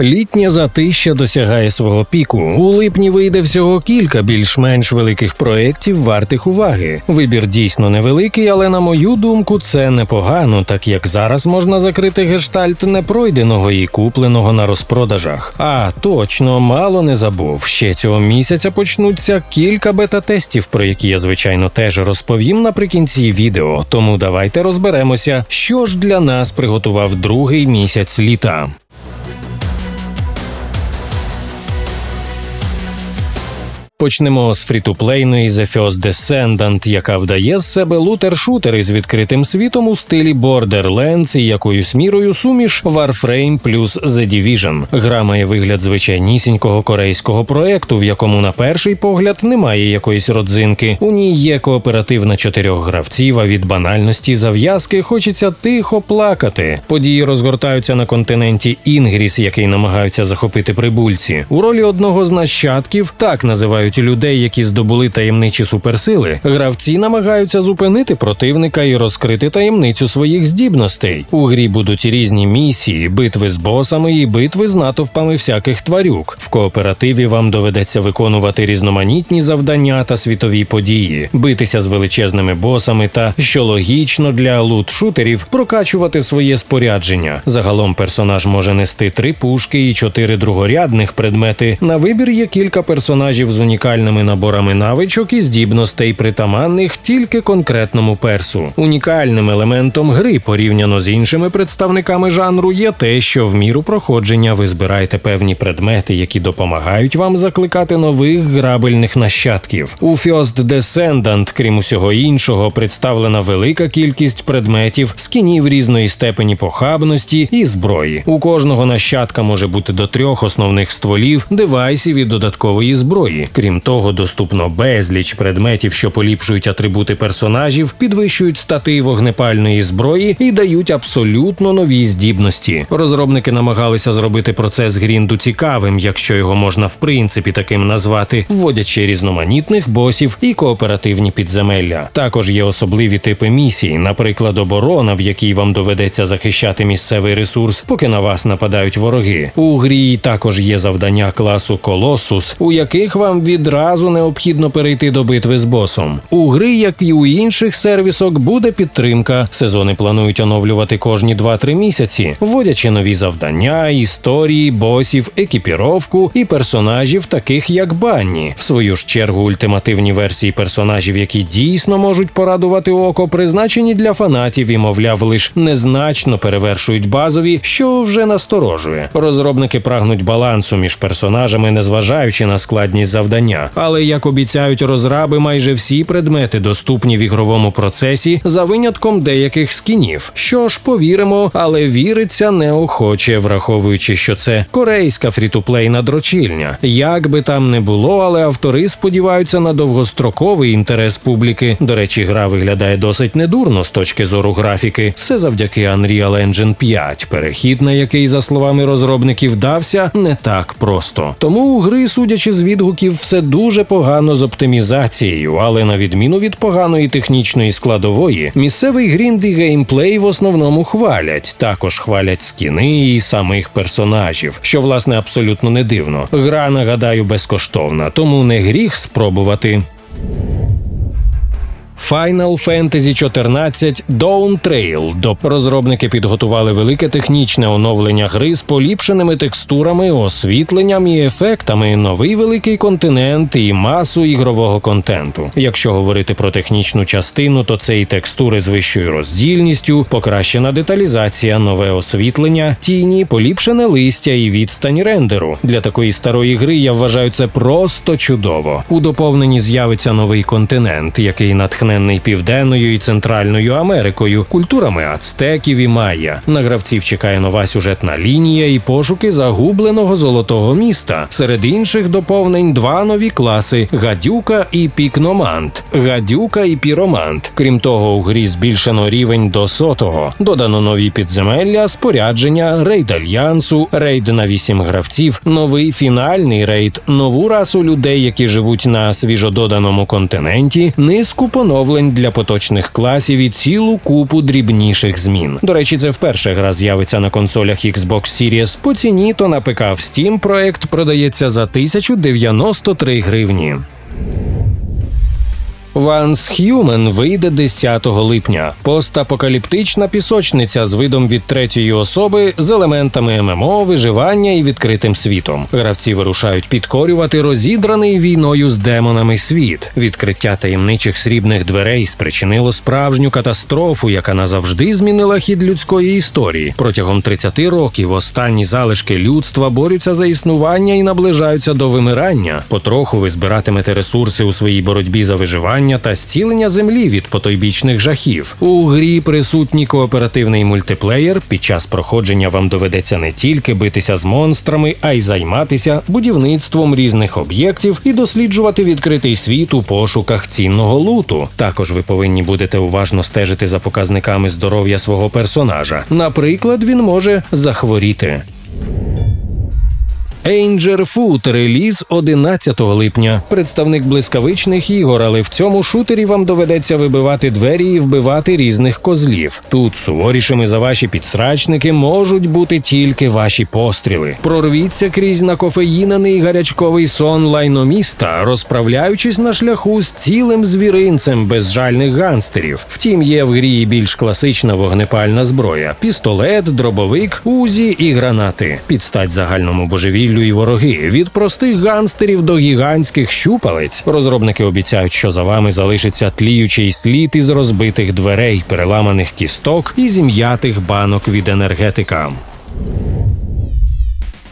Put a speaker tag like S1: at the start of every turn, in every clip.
S1: Літнє затища досягає свого піку. У липні вийде всього кілька більш-менш великих проєктів, вартих уваги. Вибір дійсно невеликий, але на мою думку, це непогано, так як зараз можна закрити гештальт непройденого і купленого на розпродажах. А точно мало не забув. Ще цього місяця почнуться кілька бета-тестів, про які я звичайно теж розповім наприкінці відео. Тому давайте розберемося, що ж для нас приготував другий місяць літа. Почнемо з фрітуплейної The First Descendant, яка вдає з себе лутер-шутер із відкритим світом у стилі Borderlands і якоюсь мірою суміш Warframe плюс The Division. Гра має вигляд звичайнісінького корейського проекту, в якому на перший погляд немає якоїсь родзинки. У ній є кооператив на чотирьох гравців, а від банальності зав'язки хочеться тихо плакати. Події розгортаються на континенті Інгріс, який намагаються захопити прибульці. У ролі одного з нащадків так називають людей, які здобули таємничі суперсили. Гравці намагаються зупинити противника і розкрити таємницю своїх здібностей. У грі будуть різні місії, битви з босами і битви з натовпами всяких тварюк. В кооперативі вам доведеться виконувати різноманітні завдання та світові події, битися з величезними босами та, що логічно для лут-шутерів, прокачувати своє спорядження. Загалом персонаж може нести три пушки і чотири другорядних предмети. На вибір є кілька персонажів з унікальними наборами навичок і здібностей, притаманних тільки конкретному персу. Унікальним елементом гри порівняно з іншими представниками жанру є те, що в міру проходження ви збираєте певні предмети, які допомагають вам закликати нових грабельних нащадків. У First Descendant, крім усього іншого, представлена велика кількість предметів, скінів різної степені похабності і зброї. У кожного нащадка може бути до трьох основних стволів, девайсів і додаткової зброї. Крім того, доступно безліч предметів, що поліпшують атрибути персонажів, підвищують стати вогнепальної зброї і дають абсолютно нові здібності. Розробники намагалися зробити процес грінду цікавим, якщо його можна в принципі таким назвати, вводячи різноманітних босів і кооперативні підземелля. Також є особливі типи місій, наприклад, оборона, в якій вам доведеться захищати місцевий ресурс, поки на вас нападають вороги. У грі також є завдання класу Колосус, у яких вам відразу необхідно перейти до битви з босом. У гри, як і у інших сервісок, буде підтримка. Сезони планують оновлювати кожні 2-3 місяці, вводячи нові завдання, історії, босів, екіпіровку і персонажів, таких як Банні. В свою ж чергу, ультимативні версії персонажів, які дійсно можуть порадувати око, призначені для фанатів і, мовляв, лиш незначно перевершують базові, що вже насторожує. Розробники прагнуть балансу між персонажами, незважаючи на складність завдання. Але як обіцяють розраби, майже всі предмети доступні в ігровому процесі за винятком деяких скінів. Що ж, повіримо, але віриться неохоче, враховуючи, що це корейська фрітуплейна дрочільня. Як би там не було, але автори сподіваються на довгостроковий інтерес публіки. До речі, гра виглядає досить недурно з точки зору графіки. Все завдяки Unreal Engine 5, перехід на який, за словами розробників, дався не так просто. Тому у гри, судячи з відгуків, все дуже погано з оптимізацією, але на відміну від поганої технічної складової, місцевий грінд і геймплей в основному хвалять. Також хвалять скіни і самих персонажів, що власне абсолютно не дивно. Гра, нагадаю, безкоштовна, тому не гріх спробувати. Final Fantasy 14 Dawn Trail. До розробники підготували велике технічне оновлення гри з поліпшеними текстурами, освітленням і ефектами, новий великий континент і масу ігрового контенту. Якщо говорити про технічну частину, то це і текстури з вищою роздільністю, покращена деталізація, нове освітлення, тіні, поліпшене листя і відстань рендеру. Для такої старої гри я вважаю це просто чудово. У доповненні з'явиться новий континент, який натхне натхненний Південною і Центральною Америкою, культурами ацтеків і майя. На гравців чекає нова сюжетна лінія і пошуки загубленого золотого міста. Серед інших доповнень два нові класи: гадюка і пікномант, гадюка і піромант. Крім того, у грі збільшено рівень до сотого. Додано нові підземелля, спорядження, рейд альянсу, рейд на вісім гравців, новий фінальний рейд, нову расу людей, які живуть на свіжододаному континенті, низку поновлень оновлень для поточних класів і цілу купу дрібніших змін. До речі, це вперше гра з'явиться на консолях Xbox Series. По ціні то на ПК в Steam проект продається за 1093 гривні. Once Human вийде 10 липня. Постапокаліптична пісочниця з видом від третьої особи з елементами ММО, виживання і відкритим світом. Гравці вирушають підкорювати розідраний війною з демонами світ. Відкриття таємничих срібних дверей спричинило справжню катастрофу, яка назавжди змінила хід людської історії. Протягом 30 років останні залишки людства борються за існування і наближаються до вимирання. Потроху ви збиратимете ресурси у своїй боротьбі за виживання та зцілення землі від потойбічних жахів. У грі присутній кооперативний мультиплеєр. Під час проходження вам доведеться не тільки битися з монстрами, а й займатися будівництвом різних об'єктів і досліджувати відкритий світ у пошуках цінного луту. Також ви повинні будете уважно стежити за показниками здоров'я свого персонажа. Наприклад, він може захворіти. Angel Food реліз 11 липня. Представник блискавичних ігор, але в цьому шутері вам доведеться вибивати двері і вбивати різних козлів. Тут суворішими за ваші підсрачники можуть бути тільки ваші постріли. Прорвіться крізь накофеїнений гарячковий сон лайноміста, розправляючись на шляху з цілим звіринцем безжальних ганстерів. Втім, є в грі більш класична вогнепальна зброя: пістолет, дробовик, узі і гранати. Підстать загальному божевіллю і вороги від простих ганстерів до гігантських щупалець. Розробники обіцяють, що за вами залишиться тліючий слід із розбитих дверей, переламаних кісток і зім'ятих банок від енергетика.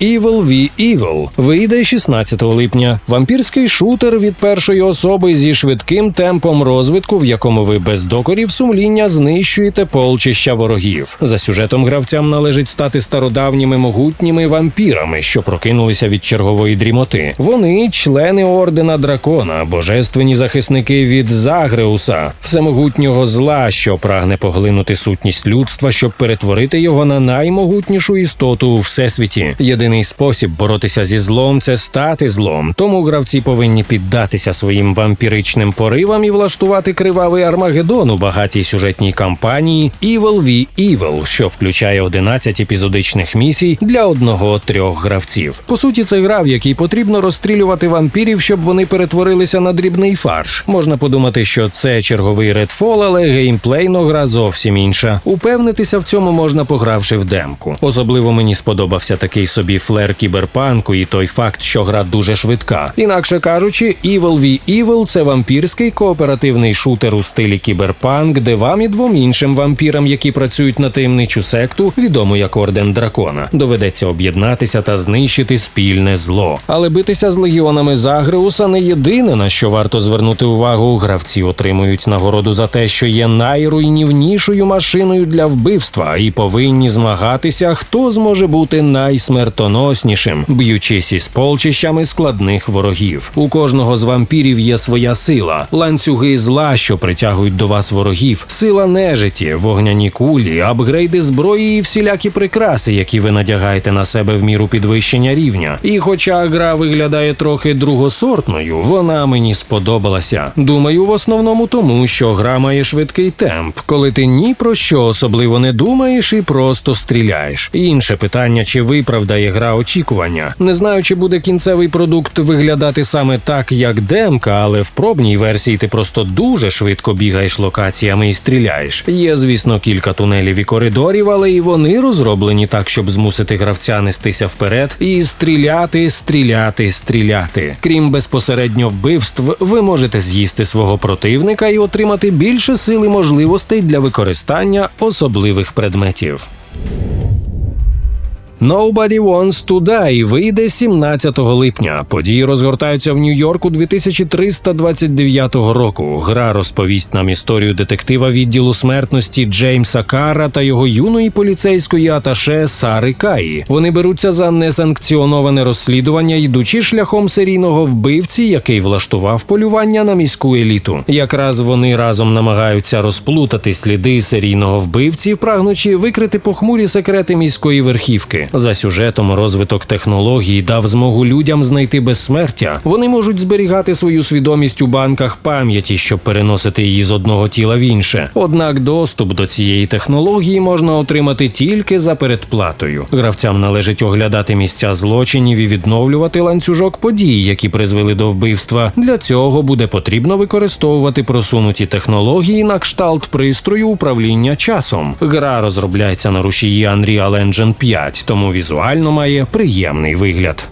S1: Evil v Evil вийде 16 липня. Вампірський шутер від першої особи зі швидким темпом розвитку, в якому ви без докорів сумління знищуєте полчища ворогів. За сюжетом гравцям належить стати стародавніми могутніми вампірами, що прокинулися від чергової дрімоти. Вони члени ордена дракона, божественні захисники від Загреуса, всемогутнього зла, що прагне поглинути сутність людства, щоб перетворити його на наймогутнішу істоту у всесвіті. Єдиний спосіб боротися зі злом це стати злом. Тому гравці повинні піддатися своїм вампіричним поривам і влаштувати кривавий армагеддон у багатій сюжетній кампанії Evil v Evil, що включає 11 епізодичних місій для одного-трьох гравців. По суті, це гра, в якій потрібно розстрілювати вампірів, щоб вони перетворилися на дрібний фарш. Можна подумати, що це черговий Redfall, але геймплейно гра зовсім інша. Упевнитися в цьому можна, погравши в демку. Особливо мені сподобався такий собі флер кіберпанку і той факт, що гра дуже швидка. Інакше кажучи, Evil v Evil – це вампірський кооперативний шутер у стилі кіберпанк, де вам і двом іншим вампірам, які працюють на таємничу секту, відому як орден дракона, доведеться об'єднатися та знищити спільне зло. Але битися з легіонами Загреуса не єдине на що варто звернути увагу. Гравці отримують нагороду за те, що є найруйнівнішою машиною для вбивства, і повинні змагатися, хто зможе бути найсмертоноснішим, б'ючись із полчищами складних ворогів. У кожного з вампірів є своя сила, ланцюги зла, що притягують до вас ворогів, сила нежиті, вогняні кулі, апгрейди зброї і всілякі прикраси, які ви надягаєте на себе в міру підвищення рівня. І хоча гра виглядає трохи другосортною, вона мені сподобалася. Думаю, в основному тому, що гра має швидкий темп, коли ти ні про що особливо не думаєш і просто стріляєш. Інше питання, чи виправдає гра очікування. Не знаю, чи буде кінцевий продукт виглядати саме так, як демка, але в пробній версії ти просто дуже швидко бігаєш локаціями і стріляєш. Є, звісно, кілька тунелів і коридорів, але і вони розроблені так, щоб змусити гравця нестися вперед і стріляти, стріляти, стріляти. Крім безпосередньо вбивств, ви можете з'їсти свого противника і отримати більше сил і можливостей для використання особливих предметів. Nobody Wants to Die вийде 17 липня. Події розгортаються в Нью-Йорку 2329 року. Гра розповість нам історію детектива відділу смертності Джеймса Карра та його юної поліцейської аташе Сари Каї. Вони беруться за несанкціоноване розслідування, йдучи шляхом серійного вбивці, який влаштував полювання на міську еліту. Якраз вони разом намагаються розплутати сліди серійного вбивці, прагнучи викрити похмурі секрети міської верхівки. За сюжетом розвиток технологій дав змогу людям знайти безсмертя. Вони можуть зберігати свою свідомість у банках пам'яті, щоб переносити її з одного тіла в інше. Однак доступ до цієї технології можна отримати тільки за передплатою. Гравцям належить оглядати місця злочинів і відновлювати ланцюжок подій, які призвели до вбивства. Для цього буде потрібно використовувати просунуті технології на кшталт пристрою управління часом. Гра розробляється на рушії Unreal Engine 5, тому візуально має приємний вигляд.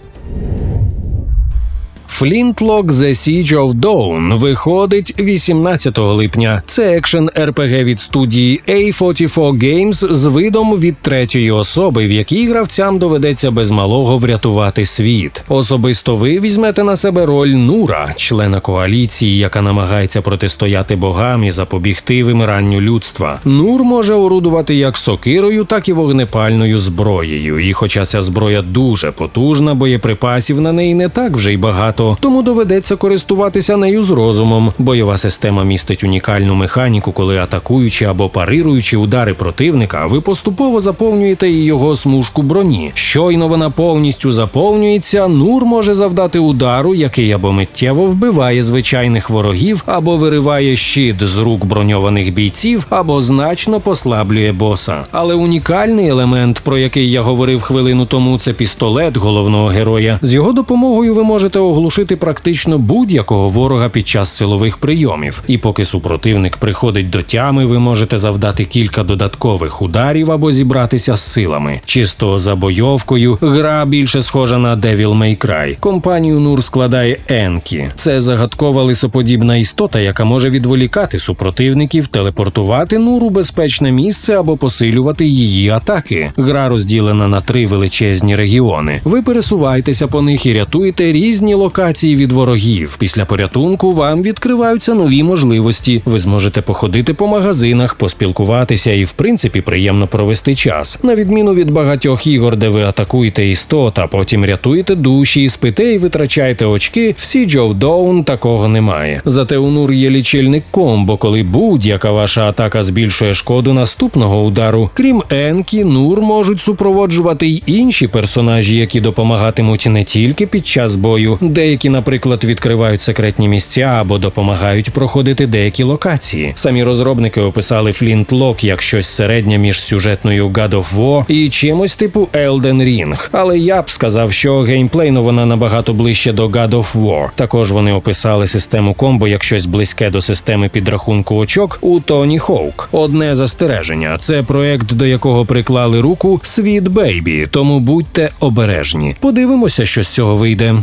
S1: Flintlock The Siege of Dawn виходить 18 липня. Це екшен RPG від студії A44 Games з видом від третьої особи, в якій гравцям доведеться без малого врятувати світ. Особисто ви візьмете на себе роль Нура, члена коаліції, яка намагається протистояти богам і запобігти вимиранню людства. Нур може орудувати як сокирою, так і вогнепальною зброєю. І хоча ця зброя дуже потужна, боєприпасів на неї не так вже й багато, тому доведеться користуватися нею з розумом. Бойова система містить унікальну механіку, коли атакуючи або парируючи удари противника, ви поступово заповнюєте і його смужку броні. Щойно вона повністю заповнюється, нур може завдати удару, який або миттєво вбиває звичайних ворогів, або вириває щит з рук броньованих бійців, або значно послаблює боса. Але унікальний елемент, про який я говорив хвилину тому, це пістолет головного героя. З його допомогою ви можете оглушити практично будь-якого ворога під час силових прийомів. І поки супротивник приходить до тями, ви можете завдати кілька додаткових ударів або зібратися з силами. Чисто за бойовкою гра більше схожа на Devil May Cry. Компанію Нур складає Енкі. Це загадкова лисоподібна істота, яка може відволікати супротивників, телепортувати Нур у безпечне місце або посилювати її атаки. Гра розділена на три величезні регіони. Ви пересуваєтеся по них і рятуєте різні локації від ворогів. Після порятунку вам відкриваються нові можливості. Ви зможете походити по магазинах, поспілкуватися і, в принципі, приємно провести час. На відміну від багатьох ігор, де ви атакуєте істот, а потім рятуєте душі, спите і витрачаєте очки. В Siege of Dawn такого немає. Зате у Нур є лічильник комбо, коли будь-яка ваша атака збільшує шкоду наступного удару. Крім Енкі, Нур можуть супроводжувати й інші персонажі, які допомагатимуть не тільки під час бою. Деякі, наприклад, відкривають секретні місця або допомагають проходити деякі локації. Самі розробники описали Flintlock як щось середнє між сюжетною God of War і чимось типу Elden Ring. Але я б сказав, що геймплейно вона набагато ближче до God of War. Також вони описали систему комбо як щось близьке до системи підрахунку очок у Тоні Хоук. Одне застереження це проект, до якого приклали руку Sweet Baby, тому будьте обережні. Подивимося, що з цього вийде.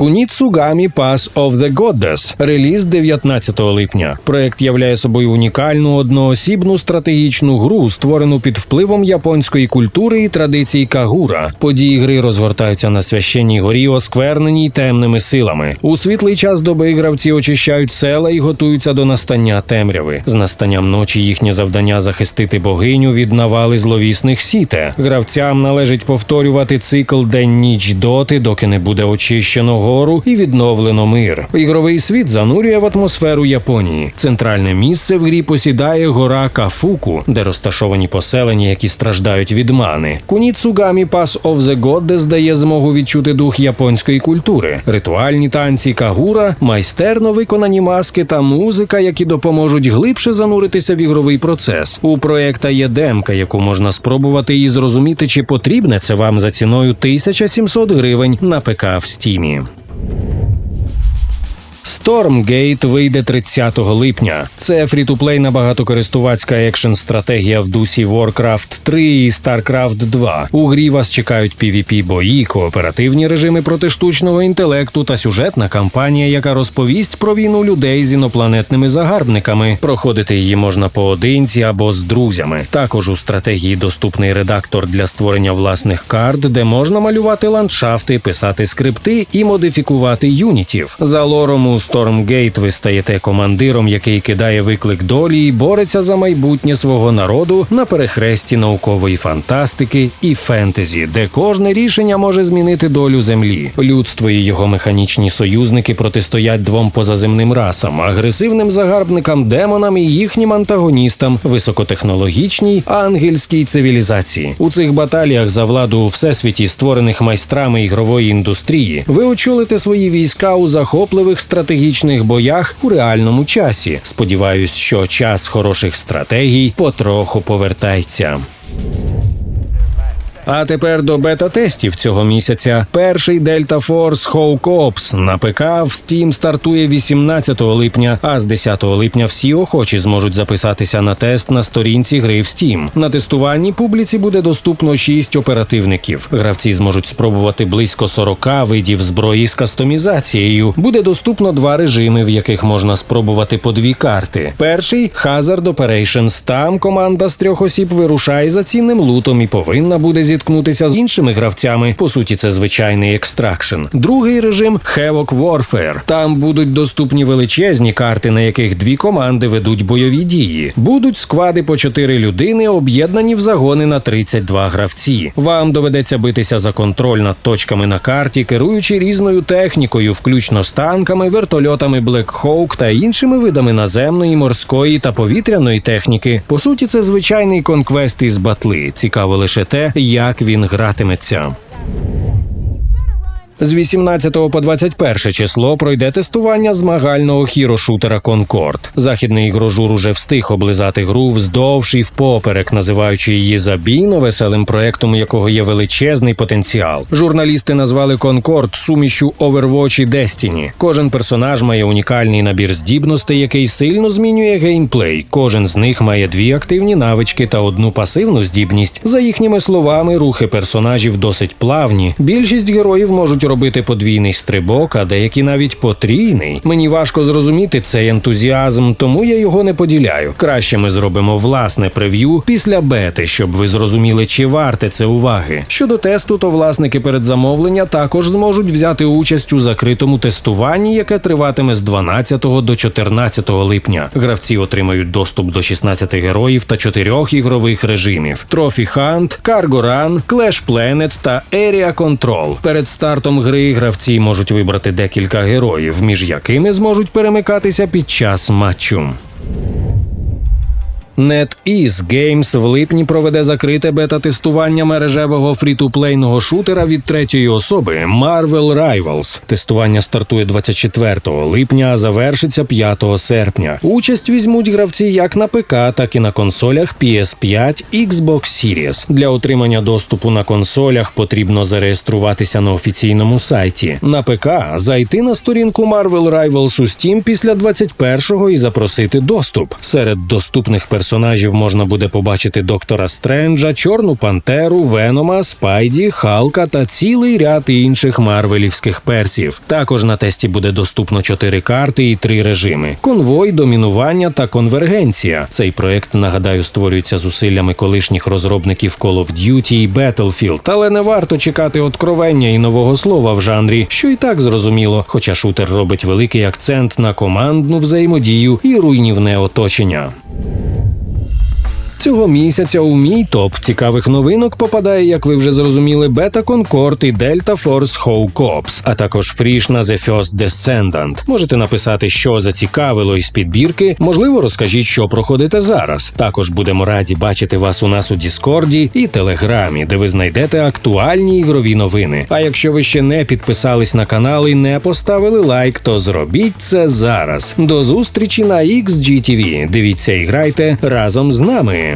S1: Куніцугамі Pass of the Goddess. Реліз 19 липня. Проект являє собою унікальну одноосібну стратегічну гру, створену під впливом японської культури і традицій кагура. Події гри розгортаються на священній горі, оскверненій темними силами. У світлий час доби гравці очищають села і готуються до настання темряви. З настанням ночі їхнє завдання захистити богиню від навали зловісних сіте. Гравцям належить повторювати цикл день-ніч доти, доки не буде очищено гору і відновлено мир. Ігровий світ занурює в атмосферу Японії. Центральне місце в грі посідає гора Кафуку, де розташовані поселення, які страждають від мани. Куніцугамі Pass of the Goddess дає змогу відчути дух японської культури, ритуальні танці кагура, майстерно виконані маски та музика, які допоможуть глибше зануритися в ігровий процес. У проекта є демка, яку можна спробувати і зрозуміти, чи потрібне це вам за ціною 1700 гривень на ПК в стімі. Yeah. Stormgate вийде 30 липня. Це фрі-ту-плейна багатокористувацька екшн стратегія в дусі Warcraft 3 і StarCraft 2. У грі вас чекають pvp бої, кооперативні режими проти штучного інтелекту та сюжетна кампанія, яка розповість про війну людей з інопланетними загарбниками. Проходити її можна поодинці або з друзями. Також у стратегії доступний редактор для створення власних карт, де можна малювати ландшафти, писати скрипти і модифікувати юнітів. За лором якому Стормгейт ви стаєте командиром, який кидає виклик долі і бореться за майбутнє свого народу на перехресті наукової фантастики і фентезі, де кожне рішення може змінити долю землі. Людство і його механічні союзники протистоять двом позаземним расам, агресивним загарбникам, демонам і їхнім антагоністам, високотехнологічній ангельській цивілізації. У цих баталіях за владу у всесвіті, створених майстрами ігрової індустрії, ви очолите свої війська у захопливих стратегічних боях у реальному часі. Сподіваюсь, що час хороших стратегій потроху повертається. А тепер до бета-тестів цього місяця. Перший Delta Force Hawk Ops на ПК в Steam стартує 18 липня, а з 10 липня всі охочі зможуть записатися на тест на сторінці гри в Steam. На тестуванні публіці буде доступно 6 оперативників. Гравці зможуть спробувати близько 40 видів зброї з кастомізацією. Буде доступно два режими, в яких можна спробувати по дві карти. Перший Hazard Operations. Там команда з трьох осіб вирушає за цінним лутом і повинна буде зіткнутися з іншими гравцями. По суті, це звичайний екстракшн. Другий режим Havoc Warfare. Там будуть доступні величезні карти, на яких дві команди ведуть бойові дії. Будуть сквади по чотири людини, об'єднані в загони на 32 гравці. Вам доведеться битися за контроль над точками на карті, керуючи різною технікою, включно з танками, вертольотами Black Hawk та іншими видами наземної, морської та повітряної техніки. По суті, це звичайний конквест із батли. Цікаво лише те, як він гратиметься. З 18 по 21 число пройде тестування змагального хірошутера Конкорд. Західний ігрожур уже встиг облизати гру вздовж і впоперек, називаючи її забійно веселим проектом, якого є величезний потенціал. Журналісти назвали Конкорд сумішю Overwatch і Destiny. Кожен персонаж має унікальний набір здібностей, який сильно змінює геймплей. Кожен з них має дві активні навички та одну пасивну здібність. За їхніми словами, рухи персонажів досить плавні. Більшість героїв можуть робити подвійний стрибок, а деякі навіть потрійний. Мені важко зрозуміти цей ентузіазм, тому я його не поділяю. Краще ми зробимо власне прев'ю після бети, щоб ви зрозуміли, чи варте це уваги. Щодо тесту, то власники передзамовлення також зможуть взяти участь у закритому тестуванні, яке триватиме з 12 до 14 липня. Гравці отримають доступ до 16 героїв та 4 ігрових режимів: Trophy Hunt, Cargo Run, Clash та Area Control. Перед стартом гри гравці можуть вибрати декілька героїв, між якими зможуть перемикатися під час матчу. NetEase Games в липні проведе закрите бета-тестування мережевого фрі-ту-плейного шутера від третьої особи Marvel Rivals. Тестування стартує 24 липня, а завершиться 5 серпня. Участь візьмуть гравці як на ПК, так і на консолях PS5 Xbox Series. Для отримання доступу на консолях потрібно зареєструватися на офіційному сайті. На ПК зайти на сторінку Marvel Rivals у Steam після 21-го і запросити доступ. Серед доступних персонажів можна буде побачити доктора Стренджа, Чорну Пантеру, Венома, Спайді, Халка та цілий ряд інших марвелівських персів. Також на тесті буде доступно чотири карти і три режими: конвой, домінування та конвергенція. Цей проект, нагадаю, створюється зусиллями колишніх розробників Call of Duty і Battlefield, але не варто чекати откровення і нового слова в жанрі, що і так зрозуміло. Хоча шутер робить великий акцент на командну взаємодію і руйнівне оточення. Цього місяця у мій топ цікавих новинок попадає, як ви вже зрозуміли, Бета Concord і Delta Force Hawk Ops, а також фріш на The First Descendant. Можете написати, що зацікавило із підбірки. Можливо, розкажіть, що проходите зараз. Також будемо раді бачити вас у нас у Діскорді і Телеграмі, де ви знайдете актуальні ігрові новини. А якщо ви ще не підписались на канал і не поставили лайк, то зробіть це зараз. До зустрічі на XGTV. Дивіться і грайте разом з нами.